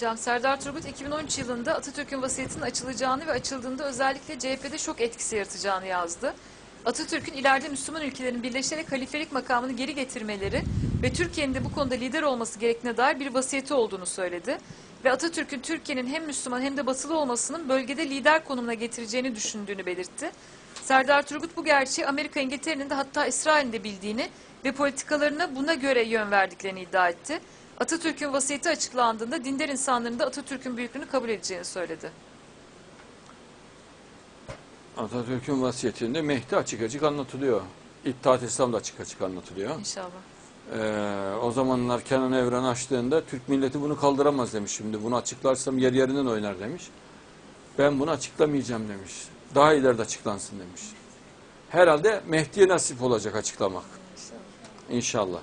Hocam Serdar Turgut 2013 yılında Atatürk'ün vasiyetinin açılacağını ve açıldığında özellikle CHP'de şok etkisi yaratacağını yazdı. Atatürk'ün ileride Müslüman ülkelerin birleşerek halifelik makamını geri getirmeleri ve Türkiye'nin de bu konuda lider olması gerektiğine dair bir vasiyeti olduğunu söyledi. Ve Atatürk'ün Türkiye'nin hem Müslüman hem de batılı olmasının bölgede lider konumuna getireceğini düşündüğünü belirtti. Serdar Turgut bu gerçeği Amerika, İngiltere'nin de hatta İsrail'in de bildiğini ve politikalarına buna göre yön verdiklerini iddia etti. Atatürk'ün vasiyeti açıklandığında dindar insanların da Atatürk'ün büyüklüğünü kabul edeceğini söyledi. Atatürk'ün vasiyetinde Mehdi açık açık anlatılıyor. İttihat İslam da açık açık anlatılıyor. İnşallah. Ee, o zamanlar Kenan Evren açtığında Türk milleti bunu kaldıramaz demiş. Şimdi bunu açıklarsam yer yerinden oynar demiş. Ben bunu açıklamayacağım demiş. Daha ileride açıklansın demiş. Herhalde Mehdi'ye nasip olacak açıklamak. İnşallah. İnşallah.